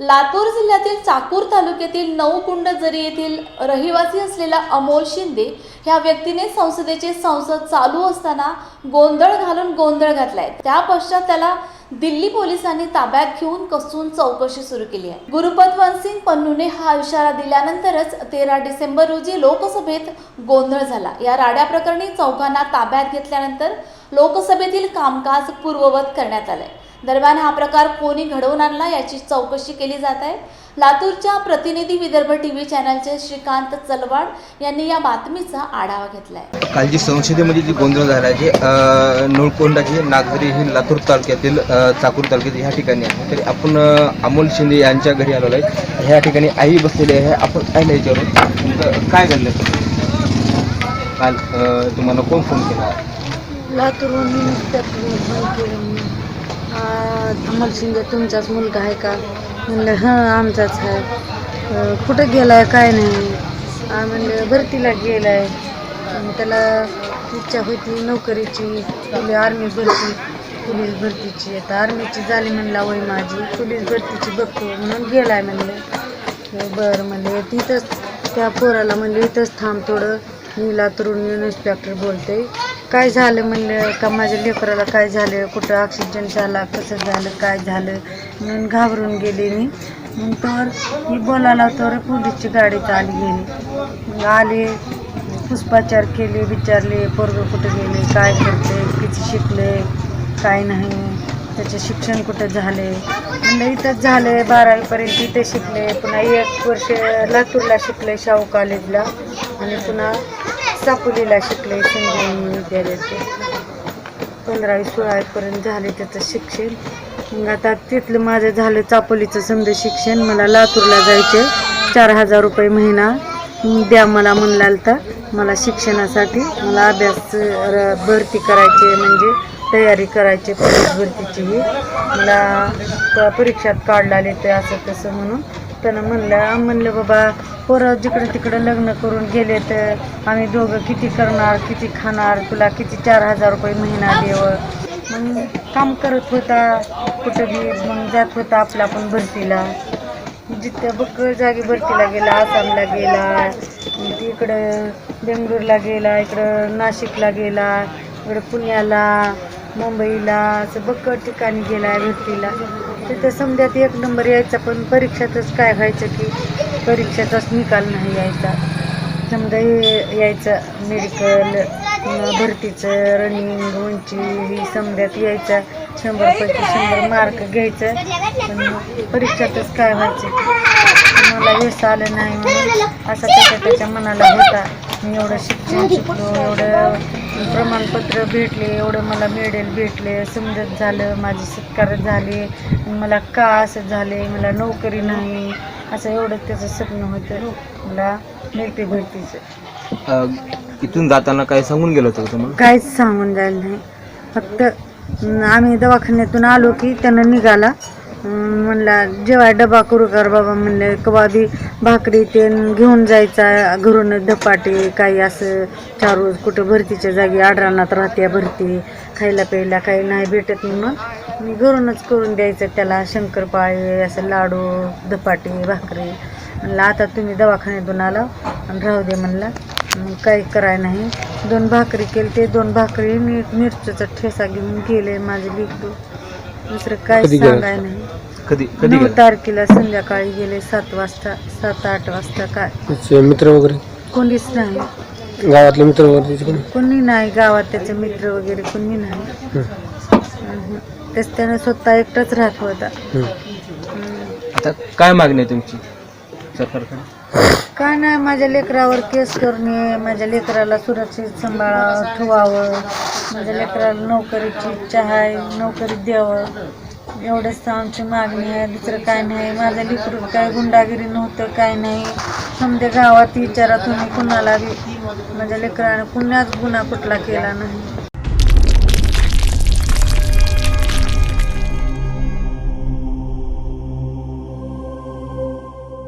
लातूर जिल्ह्यातील चाकूर तालुक्यातील नऊकुंड जरी येथील रहिवासी असलेला अमोल शिंदे ह्या व्यक्तीने संसदेचे संसद चालू असताना गोंधळ घालून गोंधळ घातलाय. त्या पश्चात त्याला दिल्ली पोलिसांनी ताब्यात घेऊन कसून चौकशी सुरू केली आहे. गुरुपतवंत सिंग पन्नूने हा इशारा दिल्यानंतरच तेरा डिसेंबर रोजी लोकसभेत गोंधळ झाला. या राड्या प्रकरणी चौघांना ताब्यात घेतल्यानंतर लोकसभेतील कामकाज पूर्ववत करण्यात आलंय. दरम्यान हा प्रकार कोणी घडवून आणला याची चौकशी केली जात आहे. लातूरच्या प्रतिनिधी विदर्भ टीव्ही चॅनलचे श्रीकांत चलवाड यांनी या बातमीचा आढावा घेतलाय. काल जी संसदेमध्ये जी गोंधळ झाला आहे जे नळकोंडाची नागझरी ही लातूर तालुक्यातील चाकूर तालुक्यात ह्या ठिकाणी आहे. तरी आपण अमोल शिंदे यांच्या घरी आलेलो आहे. ह्या ठिकाणी आई बसलेली आहे. आपण काय नाही विचारू. काय घडलं काल तुम्हाला कोण फोन केला? लातूरहून अमोल शिंदे तुमचाच मुलगा आहे का? म्हणलं हां आमचाच आहे. अ, कुठं गेलाय काय नाही. म्हणलं भरतीला गेलाय. आणि त्याला इच्छा होती नोकरीची आपली आर्मी भरती पोलीस भरतीची. आता आर्मीची झाली म्हणला वय माझी. पोलीस भरतीची बघतो. म्हणून गेलाय म्हणलं. बरं म्हणले तिथंच त्या पोराला म्हणले इथंच थांब थोडं. मी लातूरून इन्स्पेक्टर बोलते काय झालं म्हणलं? का माझ्या लेकराला काय झालं? कुठं ऑक्सिजन झाला? कसं झालं? काय झालं? म्हणून घाबरून गेले मी. मग तर मी बोलायला तर पोलीसची गाडीत आली गेली. मग आले पुष्पाचार केले विचारले पोरग कुठं गेले? काय करते? किती शिकले? काय नाही. त्याचे शिक्षण कुठं झाले म्हणलं इथंच झाले बारावीपर्यंत इथे शिकले. पुन्हा एक वर्ष लातूरला शिकले शाहू कॉलेजला आणि पुन्हा चापोलीला शिकले संजीवनी विद्यालयाचे पंधरावी सोळावीपर्यंत झाले त्याचं शिक्षण. मग आता तिथलं माझं झालं चापोलीचं समजा शिक्षण. मला लातूरला जायचे चार हजार रुपये महिना. द्या मला म्हणला तर मला शिक्षणासाठी मला अभ्यास र- भरती करायची म्हणजे तयारी करायची पोलीस भरतीची मला परीक्षात काढला ते असं तसं म्हणून. असताना म्हणलं म्हणलं बाबा पोरं जिकडं तिकडं लग्न करून गेले तर आम्ही दोघं किती करणार किती खाणार तुला किती चार हजार रुपये महिना देव? मग काम करत होता कुठं बी मग जात होता आपला पण भरतीला. जिथं बघ जागी भरतीला गेला आसामला गेला इकडं बेंगळूरला गेला इकडं नाशिकला गेला इकडं पुण्याला मुंबईला असं बक्कड ठिकाणी गेला भरतीला. तिथं समजात एक नंबर यायचा पण परीक्षातच काय व्हायचं की परीक्षेचाच निकाल नाही यायचा. समजा हे यायचं मेडिकल भरतीचं रनिंग उंची ही समजात यायचा. शंभरपैकी शंभर मार्क घ्यायचं. पण परीक्षातच काय व्हायचं मला व्यस आलं नाही म्हणून असा त्याच्या त्याच्या मनाला होता. मी एवढं शिक्षण शिकलो एवढं प्रमाणपत्र भेटले एवढं मला मेडल भेटले समजत झालं माझी सत्कार झाले मला का असं झाले मला नोकरी नाही असं एवढं त्याचं स्वप्न होतं. मला मिळते भरतीचं. अ, इथून जाताना काय सांगून गेलं होतं तुम्हाला? काहीच सांगून जायला नाही. फक्त आम्ही दवाखान्यातून आलो की त्यानं निघाला. म्हणला जेव्हा डबा करू कर बाबा म्हणले कवा बी भाकरी ते घेऊन जायचा घरून धपाटे काही असं चार रोज कुठं भरतीच्या जागी आडरानात राहत्या भरती खायला प्यायला काही नाही भेटत म्हणून मी घरूनच करून द्यायचं त्याला शंकरपाळे असं लाडू धपाटे भाकरी. म्हणलं आता तुम्ही दवाखान्यातून आला आणि राहू दे म्हणला. काही कराय नाही. दोन भाकरी केली ते दोन भाकरी मी मिरचीचा ठेसा घेऊन गेले माझे लेकरू. दुसरं गेला? सांगाय नाही. कधी कधी नऊ गेलं? तारखेला संध्याकाळी गेले सात वाजता सात आठ वाजता काय मित्र वगैरे? कोणीच नाही. गावातले मित्र वगैरे कोणी? कोणी नाही गावात त्याचे मित्र वगैरे कोणी नाही. तेच त्यानं स्वतः एकटाच राहत होता. हम्म. आता काय मागणी आहे तुमची सरकारकडे? काय नाही माझ्या लेकरावर केस करणे माझ्या लेकराला सुरक्षित सांभाळावं ठेवावं माझ्या लेकराला नोकरीची इच्छा आहे नोकरी द्यावं. एवढंच आमची मागणी आहे. दुसरं काय नाही. माझ्या लिकरूट काय गुंडागिरी नव्हतं काय नाही. समजा गावात विचारा तुम्ही कुणाला बी. माझ्या लेकरानं कुणाच गुन्हा कुठला केला नाही.